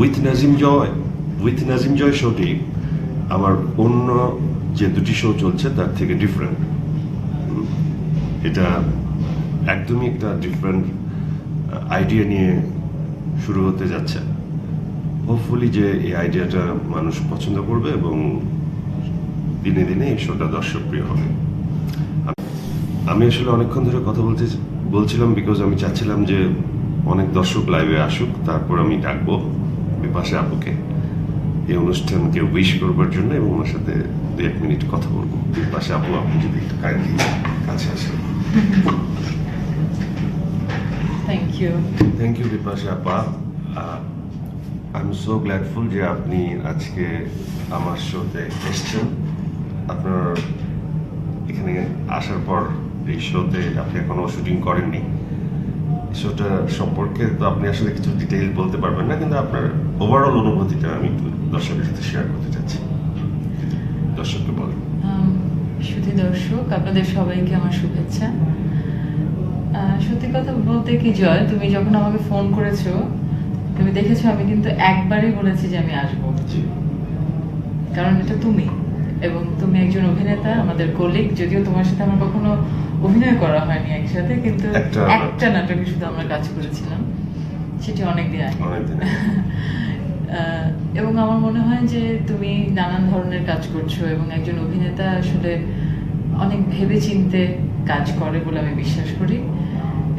With Nazim Joy with Nazim Joy শোটি আমার অন্য যে দুটি শো চলছে, তার থেকে ডিফারেন্ট এটা একদমই একটা ডিফারেন্ট আইডিয়া নিয়ে শুরু হতে যাচ্ছে। হোপফুলি যে এই আইডিয়াটা মানুষ পছন্দ করবে এবং দিনে দিনে এই শোটা দর্শকপ্রিয় হবে। আমি আসলে অনেকক্ষণ ধরে কথা বলতে বলছিলাম বিকজ আমি চাচ্ছিলাম যে অনেক দর্শক লাইভে আসুক, তারপর আমি ডাকবো। বিপাশা আপুকে এই অনুষ্ঠানকে উইশ করবার জন্য এবং ওনার সাথে দু এক মিনিট কথা বলব। বিপাশা আপু আপনি যদি একটু কাইন্ডলি কাছে আসেন। Thank you thank you Bipasha আপা। আই এম সো গ্ল্যাডফুল যে আপনি আজকে আমার শোতে এসছেন। আপনার এখানে আসার পর এই শোতে আপনি এখনও শুটিং করেননি। শোটা সম্পর্কে তো আপনি আসলে কিছু ডিটেইল বলতে পারবেন না কিন্তু আপনার ওভারঅল অনুভূতিটা আমি একটু দর্শকের সাথে শেয়ার করতে চাচ্ছি। দর্শককে বলেন সুধী দর্শক আপনাদের সবাইকে আমার শুভেচ্ছা। সত্যি কথা বলতে কি জয় তুমি যখন আমাকে ফোন করেছ তুমি দেখেছ আমি কিন্তু একবারই বলেছি যে আমি আসব। কারণ এটা তুমি এবং তুমি একজন অভিনেতা আমাদের কলিগ যদিও তোমার সাথে আমার কখনো অভিনয় করা হয়নি একসাথে কিন্তু একটা নাটকে শুধু আমরা কাজ করেছিলাম। সেটি অনেক দিন আগে। এবং আমার মনে হয় যে তুমি নানান ধরনের কাজ করছ এবং একজন অভিনেতা আসলে অনেক ভেবে চিনতে কাজ করে বলে আমি বিশ্বাস করি।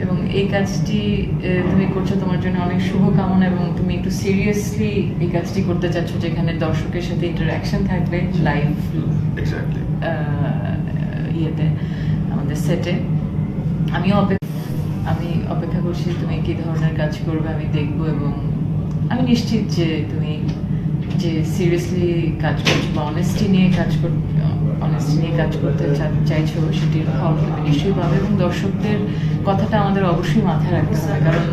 এবং এই কাজটি তুমি করছ তোমার জন্য অনেক শুভকামনা এবং তুমি একটু সিরিয়াসলি এই কাজটি করতে চাচ্ছ যেখানে দর্শকের সাথে ইন্টারাকশন থাকবে লাইভ ইয়েতে। সেটে আমিও অপেক্ষা আমি অপেক্ষা করছি তুমি কি ধরনের কাজ করবে আমি দেখব এবং আমি নিশ্চিত যে তুমি যে সিরিয়াসলি কাজ করছ বা অনেস্টি নিয়ে কাজ কর অনেস্টি নিয়ে কাজ করতে চাইছো সেটির ফল তুমি নিশ্চয়ই পাবে এবং দর্শকদের কথাটা আমাদের অবশ্যই মাথায় রাখতে হবে। কারণ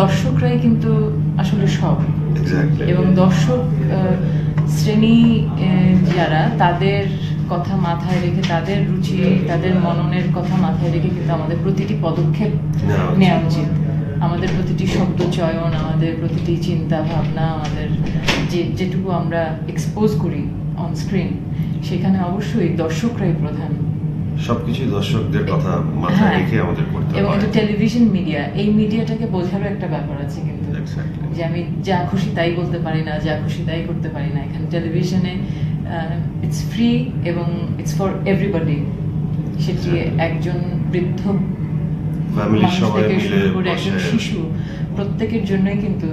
দর্শকরাই কিন্তু আসলে সব। এবং দর্শক শ্রেণি যারা তাদের কথা মাথায় রেখে, তাদের রুচি, তাদের মননের কথা মাথায় রেখে কিন্তু আমাদের প্রতিটি পদক্ষেপ নেওয়া উচিত। আমাদের প্রতিটি শব্দ চয়ন, আমাদের প্রতিটি চিন্তা ভাবনা, আমাদের যে, যেটুকু আমরা এক্সপোজ করি অন স্ক্রিন সেখানে অবশ্যই দর্শকরাই প্রধান সবকিছুই দর্শকদের কথা মাথায় হ্যাঁ। রেখে আমাদের করতে এবং এটা টেলিভিশন মিডিয়া এই মিডিয়াটাকে বোঝারও একটা ব্যাপার আছে কিন্তু। যে আমি যা খুশি তাই বলতে পারি না যা খুশি তাই করতে পারি না। এখানে টেলিভিশনে ইটস ফ্রি এবং ইটস ফর এভরিবডি সেটি একজন বৃদ্ধ ফ্যামিলির সবাই মিলে একজন শিশু প্রত্যেকের জন্যই কিন্তু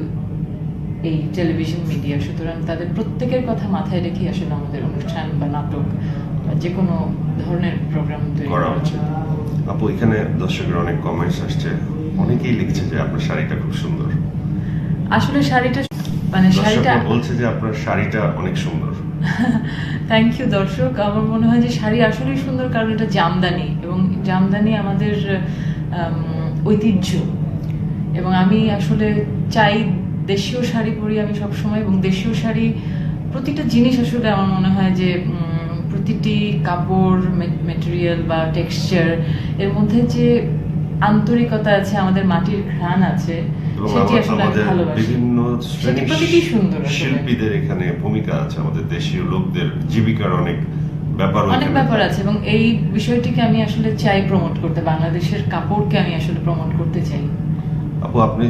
এই টেলিভিশন মিডিয়া সুতরাং তাদের প্রত্যেকের কথা মাথায় রেখে আসলে আমাদের অনুষ্ঠান বা নাটক যে কোনো ধরনের প্রোগ্রাম করা উচিত। উচিত। আপু এখানে দর্শকের অনেক কমেন্টস আসছে অনেকেই লিখছে যে আপনার শাড়িটা খুব সুন্দর আসলে শাড়িটা মানে শাড়িটা বলছে যে আপনার শাড়িটা অনেক সুন্দর থ্যাংক ইউ দর্শক আমার মনে হয় যে শাড়ি আসলেই সুন্দর কারণ এটা জামদানি এবং জামদানি আমাদের আম, ঐতিহ্য এবং আমি আসলে চাই দেশীয় শাড়ি পরি আমি সব সময় এবং দেশীয় শাড়ি প্রতিটা জিনিস আসলে আমার মনে হয় যে প্রতিটি কাপড় মেটেরিয়াল বা টেক্সচার এর মধ্যে যে আন্তরিকতা আছে আমাদের মাটির ঘ্রাণ আছে সেটি আসলে আমি বিভিন্ন সুন্দর আসলে। শিল্পীদের এখানে ভূমিকা আছে আমাদের দেশীয় লোকদের জীবিকার অনেক ব্যাপার অনেক ব্যাপার আছে এবং এই বিষয়টিকে আমি আসলে চাই প্রমোট করতে বাংলাদেশের কাপড়কে আমি আসলে প্রমোট করতে চাই। আপু আপনি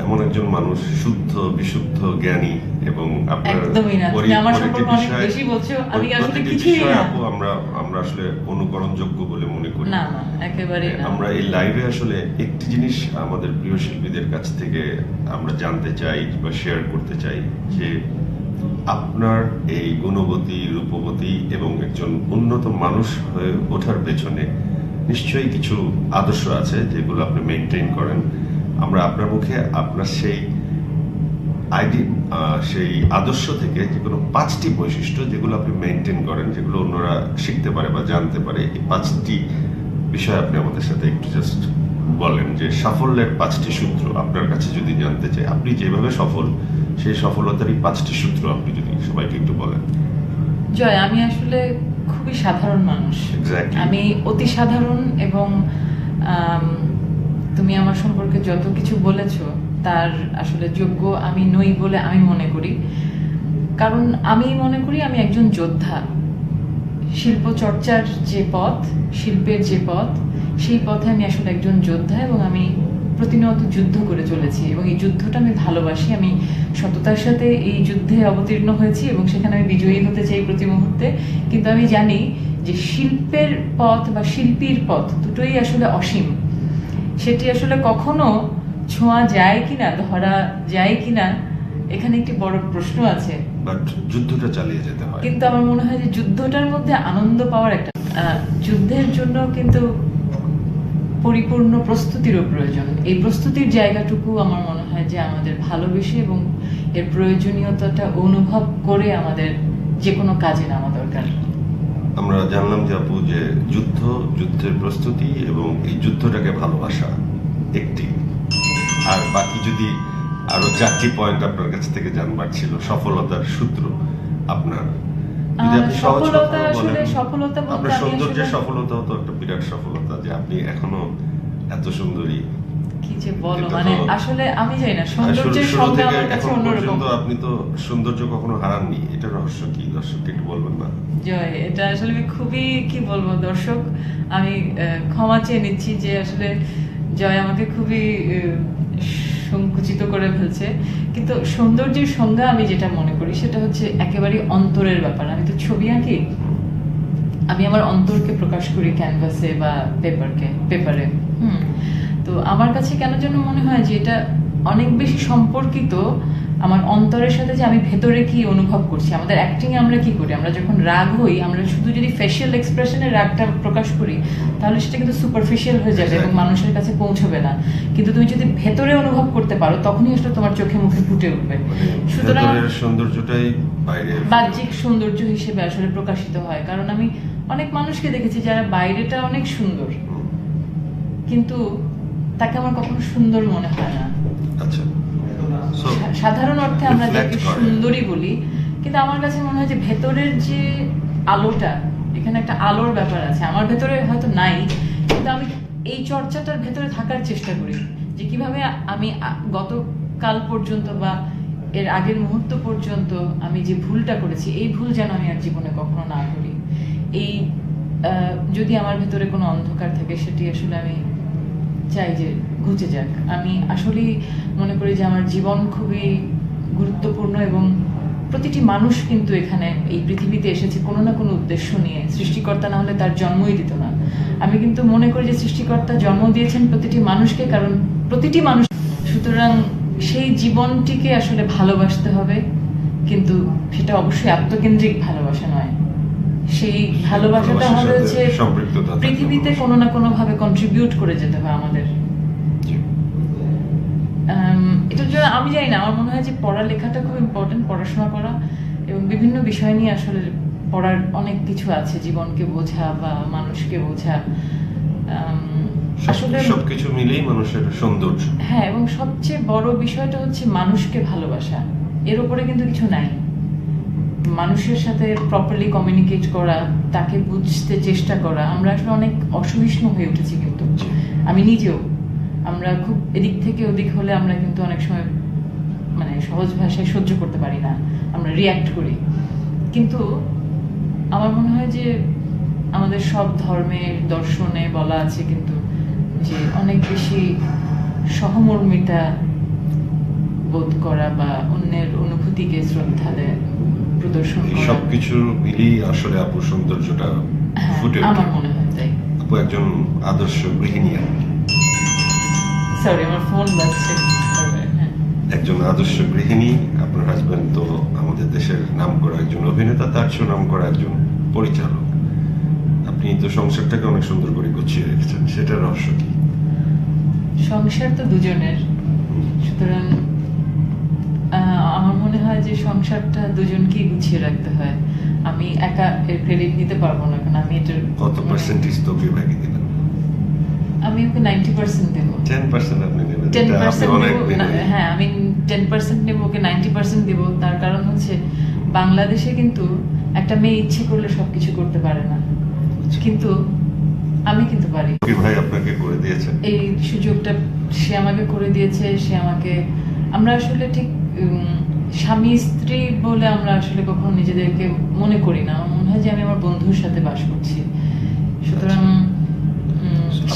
এমন একজন মানুষ শুদ্ধ বিশুদ্ধ জ্ঞানী এবং আপনার একদমই না। তুমি পরি- আমার সম্পর্কে অনেক বেশি বলছো। আমি আসলে কিছুই না। আপু আমরা আমরা আসলে অনুকরণযোগ্য বলে মনে করি না না আমরা এই লাইভে আসলে একটি জিনিস আমাদের প্রিয় শিল্পীদের কাছ থেকে আমরা জানতে চাই বা শেয়ার করতে চাই যে আপনার এই গুণবতী রূপবতী এবং একজন উন্নত মানুষ হয়ে ওঠার পেছনে নিশ্চয়ই কিছু আদর্শ আছে যেগুলো আপনি মেনটেন করেন আমরা আপনার মুখে আপনার সেই আইডি সেই আদর্শ থেকে যে কোনো পাঁচটি বৈশিষ্ট্য যেগুলো আপনি মেনটেন করেন যেগুলো অন্যরা শিখতে পারে বা জানতে পারে এই পাঁচটি বিষয় আপনি আমাদের সাথে একটু জাস্ট বলেন যে সাফল্যের পাঁচটি সূত্র আপনার কাছে যদি জানতে চাই আপনি যেভাবে সফল সেই সফলতার এই পাঁচটি সূত্র আপনি যদি সবাইকে একটু বলেন জয় আমি আসলে খুবই সাধারণ মানুষ. আমি অতি সাধারণ এবং তুমি আমার সম্পর্কে যত কিছু বলেছ, তার আসলে যোগ্য আমি নই বলে আমি মনে করি। কারণ আমি মনে করি আমি একজন যোদ্ধা। শিল্প চর্চার যে পথ, শিল্পের যে পথ, সেই পথে আমি আসলে একজন যোদ্ধা এবং আমি প্রতিনিয়ত যুদ্ধ করে চলেছি এবং এই যুদ্ধটা আমি ভালোবাসি। আমি সততার সাথে এই যুদ্ধে অবতীর্ণ হয়েছি এবং সেখানে আমি বিজয়ী হতে চাই প্রতি মুহূর্তে। কিন্তু আমি জানি যে শিল্পের পথ বা শিল্পীর পথ দুটোই আসলে অসীম। সেটি আসলে কখনো ছোঁয়া যায় কিনা ধরা যায় কিনা এখানে একটি বড় প্রশ্ন আছে। বাট যুদ্ধটা চালিয়ে যেতে হয়। কিন্তু আমার মনে হয় যে যুদ্ধটার মধ্যে আনন্দ পাওয়ার একটা যুদ্ধের জন্য কিন্তু পরিপূর্ণ প্রস্তুতিরও প্রয়োজন। এই প্রস্তুতির জায়গাটুকু আমার মনে হয় যে আমাদের ভালোবেসে এবং এর প্রয়োজনীয়তাটা অনুভব করে আমাদের যে কোনো কাজে নামা দরকার। আমরা জানলাম যে আপু যে যুদ্ধ যুদ্ধের প্রস্তুতি এবং এই যুদ্ধটাকে ভালোবাসা একটি। আর বাকি যদি আরও চারটি পয়েন্ট আপনার কাছ থেকে জানবার ছিল সফলতার সূত্র আপনার। যদি আহ, আপনি সহজ সফলতা বলেন, আপনার সৌন্দর্যের সফলতাও তো একটা বিরাট সফলতা যে আপনি এখনও এত সুন্দরী কি যে বলো মানে আসলে আমি জানি না সৌন্দর্যের শুরু সংজ্ঞা আমার কাছে অন্যরকম। আপনি তো সৌন্দর্য কখনো হারাননি এটা রহস্য কি? দর্শককে একটু বলবেন না? জয় এটা আসলে আমি খুবই কি বলব দর্শক আমি ক্ষমা চেয়ে নিচ্ছি যে আসলে জয় আমাকে খুবই সংকুচিত করে ফেলছে। কিন্তু সৌন্দর্যের সংজ্ঞা আমি যেটা মনে করি সেটা হচ্ছে একেবারে অন্তরের ব্যাপার। আমি তো ছবি আঁকি আমি আমার অন্তরকে প্রকাশ করি ক্যানভাসে বা পেপারকে পেপারে হুম। তো আমার কাছে কেন যেন মনে হয় যে এটা অনেক বেশি সম্পর্কিত আমার অন্তরের সাথে যে আমি ভেতরে কি অনুভব করছি আমাদের অ্যাক্টিং আমরা কি করি? আমরা যখন রাগ হই আমরা শুধু যদি ফেশিয়াল এক্সপ্রেশনে রাগটা প্রকাশ করি তাহলে সেটা কিন্তু সুপারফিশিয়াল হয়ে যাবে এবং মানুষের কাছে পৌঁছবে না। কিন্তু তুমি যদি ভেতরে অনুভব করতে পারো তখনই আসলে তোমার চোখে মুখে ফুটে উঠবে। মানে সুতরাং সৌন্দর্যটাই বাহ্যিক সৌন্দর্য হিসেবে আসলে প্রকাশিত হয়। কারণ আমি অনেক মানুষকে দেখেছি যারা বাইরেটা অনেক সুন্দর। কিন্তু তাকে আমার কখনো সুন্দর মনে হয় না। আচ্ছা। সাধারণ অর্থে আমরা যাকে। সুন্দরী বলি কিন্তু আমার কাছে মনে হয় যে ভেতরের যে আলোটা এখানে একটা আলোর ব্যাপার আছে। আমার ভেতরে হয়তো নাই কিন্তু আমি এই চর্চাটার ভেতরে থাকার চেষ্টা করি যে কীভাবে আমি গতকাল পর্যন্ত বা এর আগের মুহূর্ত পর্যন্ত আমি যে ভুলটা করেছি এই ভুল যেন আমি আর জীবনে কখনো না করি। এই যদি আমার ভেতরে কোনো অন্ধকার থাকে সেটি আসলে আমি চাই যে ঘুচে যাক। আমি আসলেই মনে করি যে আমার জীবন খুবই গুরুত্বপূর্ণ এবং প্রতিটি মানুষ কিন্তু এখানে এই পৃথিবীতে এসেছে কোনো না কোনো উদ্দেশ্য নিয়ে। সৃষ্টিকর্তা না হলে তার জন্মই দিত না। আমি কিন্তু মনে করি যে সৃষ্টিকর্তা জন্ম দিয়েছেন প্রতিটি মানুষকে কারণ প্রতিটি মানুষ সুতরাং সেই জীবনটিকে আসলে ভালোবাসতে হবে, কিন্তু সেটা অবশ্যই আত্মকেন্দ্রিক ভালোবাসা নয়। সেই ভালোবাসাটা আমাদের হচ্ছে পৃথিবীতে কোনো না কোনো ভাবে কন্ট্রিবিউট করে যেতে হবে আমাদের। এটার জন্য আমি জানি না আমার মনে হয় যে পড়ালেখাটা খুব ইম্পর্টেন্ট পড়াশোনা করা এবং বিভিন্ন বিষয় নিয়ে আসলে পড়ার অনেক কিছু আছে জীবনকে বোঝা বা মানুষকে বোঝা। আসলে সবকিছু মিলেই মানুষের সৌন্দর্য। হ্যাঁ এবং সবচেয়ে বড় বিষয়টা হচ্ছে মানুষকে ভালোবাসা। এর উপরে কিন্তু কিছু নাই। মানুষের সাথে প্রপারলি কমিউনিকেট করা তাকে বুঝতে চেষ্টা করা আমরা আসলে অনেক অসহিষ্ণু হয়ে উঠেছি কিন্তু। আমি নিজেও। আমরা খুব এদিক থেকে ওদিক হলে আমরা কিন্তু অনেক সময় মানে সহজ ভাষায় সহ্য করতে পারি না। আমরা রিয়াক্ট করি। কিন্তু আমার মনে হয় যে আমাদের সব ধর্মের দর্শনে বলা আছে কিন্তু যে অনেক বেশি সহমর্মিতা বোধ করা বা অন্যের অনুভূতিকে শ্রদ্ধা দেয়। প্রদর্শন মিলেই আসলে আপু সৌন্দর্যটা হ্যাঁ, ফুটে আমার মনে হয় তাই। আপু একজন আদর্শ গৃহিণী সরি আমার ফোন বাজছে। একজন আদর্শ গৃহিণী আপনার হাজবেন্ড তো আমাদের দেশের নাম করা একজন অভিনেতা তার চেয়েও নাম করা একজন পরিচালক। আপনি তো সংসারটাকে অনেক সুন্দর করে গুছিয়ে রেখেছেন সেটা রহস্য কি? সংসার তো দুজনের। সুতরাং আমার মনে হয় যে সংসারটা দুজনকেই গুছিয়ে রাখতে হয়। আমি একা এর ক্রেডিট নিতে পারব না কারণ আমি এটার কত পার্সেন্টেজ তো বিভাগে দিলেন আমি ওকে নাইনটি পার্সেন্ট দেবো। টেন পার্সেন্ট আপনি নেবেন টেন পার্সেন্ট হ্যাঁ আমি টেন পার্সেন্ট নেব ওকে নাইনটি পার্সেন্ট দেবো। তার কারণ হচ্ছে বাংলাদেশে কিন্তু একটা মেয়ে ইচ্ছে করলে সবকিছু করতে পারে না। কিন্তু আমি কিন্তু পারি। ভাই আপনাকে করে দিয়েছে? এই সুযোগটা সে আমাকে করে দিয়েছে সে আমাকে আমরা আসলে ঠিক স্বামী স্ত্রী বলে আমরা আসলে কখনো নিজেদেরকে মনে করি না। আমার মনে হয় যে আমি আমার বন্ধুর সাথে বাস করছি। সুতরাং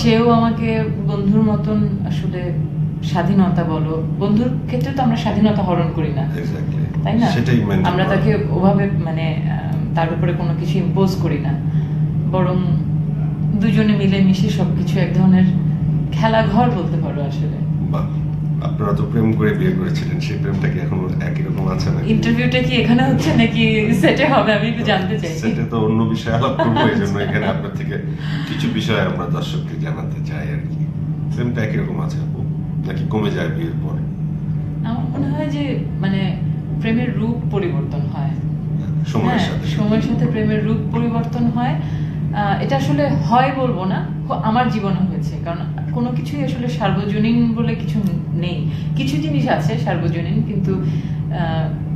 সেও আমাকে বন্ধুর মতন আসলে স্বাধীনতা বলো বন্ধুর ক্ষেত্রে তো আমরা স্বাধীনতা হরণ করি না। তাই না? আমরা তাকে ওভাবে মানে তার উপরে কোনো কিছু ইম্পোজ করি না। বরং দুজনে মিলে মিশে সবকিছু এক ধরনের খেলাঘর বলতে পারো আসলে। আপনারা তো প্রেম করে বিয়ে করেছিলেন সেই প্রেমটা কি এখন একই রকম আছে না ইন্টারভিউটা কি এখানে হচ্ছে নাকি সেটে হবে? আমি একটু জানতে চাই। সেটা তো অন্য বিষয়ে আলাপ করব এই জন্য। এখানে আপনার থেকে কিছু বিষয় আমরা দর্শককে জানাতে চাই আর কি। প্রেমটা একই রকম আছে আপু নাকি কমে যায় বিয়ের পর? আমার মনে হয় যে মানে প্রেমের রূপ পরিবর্তন হয়। সময়ের হ্যাঁ, সাথে। সময়ের সাথে প্রেমের রূপ পরিবর্তন হয়। এটা আসলে হয় বলব না আমার জীবনে হয়েছে। কারণ কোনো কিছুই আসলে সার্বজনীন বলে কিছু নেই। কিছু জিনিস আছে সার্বজনীন কিন্তু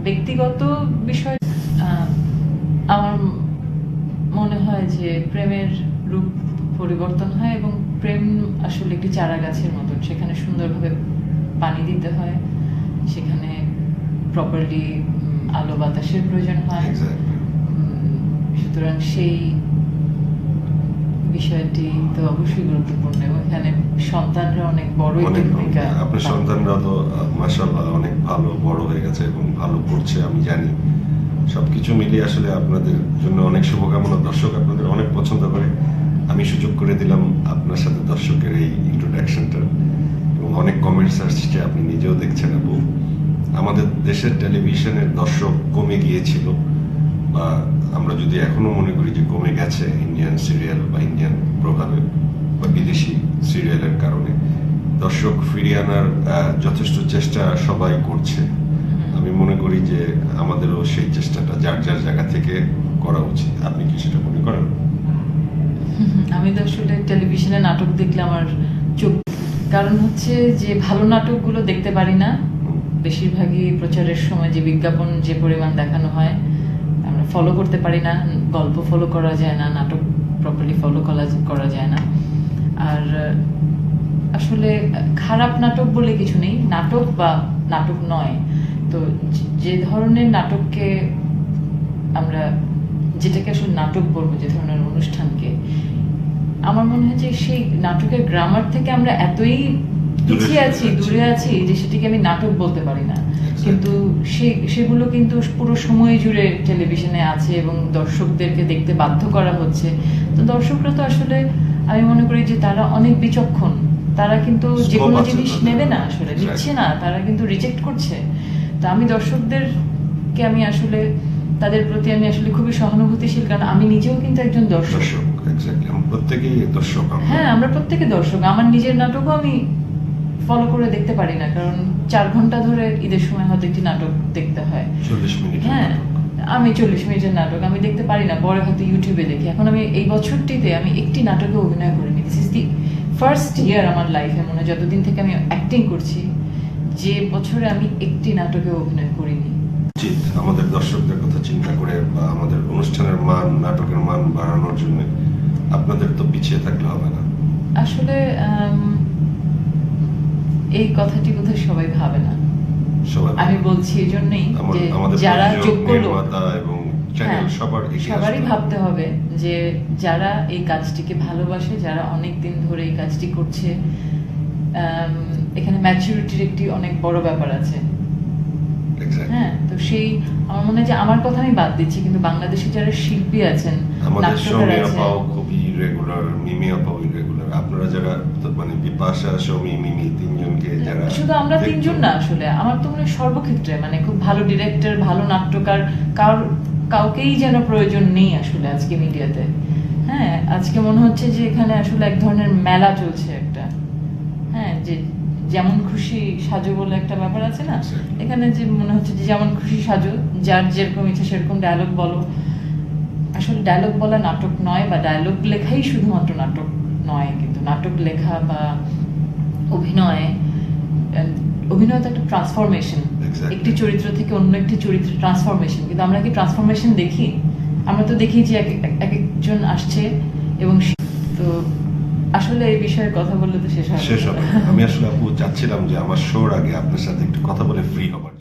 ব্যক্তিগত বিষয় আমার মনে হয় যে প্রেমের রূপ পরিবর্তন হয় এবং প্রেম আসলে একটি চারা গাছের মতন। সেখানে সুন্দরভাবে পানি দিতে হয় সেখানে প্রপারলি আলো বাতাসের প্রয়োজন হয়। সুতরাং সেই বিষয়টি তো অবশ্যই গুরুত্বপূর্ণ এখানে সন্তানরা অনেক বড়। ভূমিকা আপনার সন্তানরা তো মাসাল্লাহ অনেক ভালো বড় হয়ে গেছে এবং ভালো আমি জানি। সবকিছু মিলিয়ে আসলে আপনাদের জন্য অনেক শুভকামনা। দর্শক আপনাদের অনেক পছন্দ করে। আমি সুযোগ করে দিলাম আপনার সাথে দর্শকের এই ইন্ট্রোডাকশনটা এবং অনেক কমেন্টস আসছে আপনি নিজেও দেখছেন আপু। আমাদের দেশের টেলিভিশনের দর্শক কমে গিয়েছিল। বা আমরা যদি এখনও মনে করি যে কমে গেছে ইন্ডিয়ান সিরিয়াল বা ইন্ডিয়ান প্রভাবে বা বিদেশি সিরিয়ালের কারণে দর্শক ফিরিয়ে আনার যথেষ্ট চেষ্টা সবাই করছে। আমি মনে করি যে আমাদেরও সেই চেষ্টাটা যার যার জায়গা থেকে করা উচিত। আপনি কি সেটা মনে করেন? আমি তো আসলে টেলিভিশনে নাটক দেখলে আমার চোখ কারণ হচ্ছে যে ভালো নাটকগুলো দেখতে পারি না। বেশিরভাগই প্রচারের সময় যে বিজ্ঞাপন যে পরিমাণ দেখানো হয় ফলো করতে পারি না, গল্প ফলো করা যায় না, নাটক প্রপারলি ফলো করা যায় না। আর, আসলে খারাপ নাটক বলে কিছু নেই, নাটক বা নাটক নয়। তো যে ধরনের নাটককে আমরা, যেটাকে আসলে নাটক বলব, যে ধরনের অনুষ্ঠানকে, আমার মনে হয় যে সেই নাটকের গ্রামার থেকে আমরা এতই পিছিয়ে আছি দূরে আছি যে সেটিকে আমি নাটক বলতে পারি না। কিন্তু সেগুলো কিন্তু পুরো সময় জুড়ে টেলিভিশনে আছে এবং দর্শকদেরকে দেখতে বাধ্য করা হচ্ছে। তো দর্শকরা তো আসলে আমি মনে করি যে তারা অনেক বিচক্ষণ। তারা কিন্তু যে কোনো জিনিস নেবে না আসলে নিচ্ছে না তারা কিন্তু রিজেক্ট করছে। তো আমি দর্শকদেরকে আমি আসলে তাদের প্রতি আমি আসলে খুবই সহানুভূতিশীল কারণ আমি নিজেও কিন্তু একজন দর্শক। দর্শক প্রত্যেকেই দর্শক হ্যাঁ আমরা প্রত্যেকে দর্শক। আমার নিজের নাটকও আমি ফলো করে দেখতে পারি না কারণ চার ঘণ্টা ধরে ঈদের সময় হয়তো একটি নাটক দেখতে হয়। চল্লিশ মিনিট হ্যাঁ আমি চল্লিশ মিনিটের নাটক আমি দেখতে পারি না পরে হয়তো ইউটিউবে দেখি। এখন আমি এই বছরটিতে আমি একটি নাটকে অভিনয় করিনি। This is the first year আমার লাইফে মনে হয় যতদিন থেকে আমি অ্যাক্টিং করছি যে বছরে আমি একটি নাটকে অভিনয় করিনি। উচিত আমাদের দর্শকদের কথা চিন্তা করে বা আমাদের অনুষ্ঠানের মান নাটকের মান বাড়ানোর জন্য আপনাদের তো পিছিয়ে থাকলে হবে না। আসলে এই কথাটি বোধহয় সবাই ভাবে না। আমি বলছি এই জন্যই যে যারা যোগ্য লোক এবং হ্যাঁ, সবারই ভাবতে হবে যে যারা এই কাজটিকে ভালোবাসে যারা অনেক দিন ধরে এই কাজটি করছে এখানে ম্যাচুরিটির একটি অনেক বড় ব্যাপার আছে। হ্যাঁ তো সেই আমার মনে হয় যে আমার কথা আমি বাদ দিচ্ছি কিন্তু বাংলাদেশে যারা শিল্পী আছেন নাট্যকার আছেন খুবই রেগুলার মিমি আপাও আপনারা যারা মানে বিপাশা সৌমি মিমি তিনজনকে যারা শুধু আমরা তিনজন না আসলে আমার তো মনে সর্বক্ষেত্রে মানে খুব ভালো ডিরেক্টর ভালো নাট্যকার কার কাউকেই যেন প্রয়োজন নেই আসলে আজকে মিডিয়াতে হ্যাঁ আজকে মনে হচ্ছে যে এখানে আসলে এক ধরনের মেলা চলছে একটা। হ্যাঁ যে যেমন খুশি সাজো বলে একটা ব্যাপার আছে না? এখানে যে মনে হচ্ছে যে যেমন খুশি সাজো যার যেরকম ইচ্ছে সেরকম ডায়লগ বলো। আসলে ডায়লগ বলা নাটক নয় বা ডায়লগ লেখাই শুধুমাত্র নাটক। নয় কিন্তু নাটক লেখা বা অভিনয় অভিনয় তো একটা ট্রান্সফরমেশন একটি চরিত্র থেকে অন্য একটি চরিত্রের ট্রান্সফরমেশন কিন্তু আমরা কি ট্রান্সফরমেশন দেখি? আমরা তো দেখি যে এক একজন আসছে এবং তো আসলে এই বিষয়ে কথা বললে তো শেষ হবে শেষ হবে আমি আসলে আপু চাচ্ছিলাম যে আমার শোর আগে আপনার সাথে একটু কথা বলে ফ্রি হবার।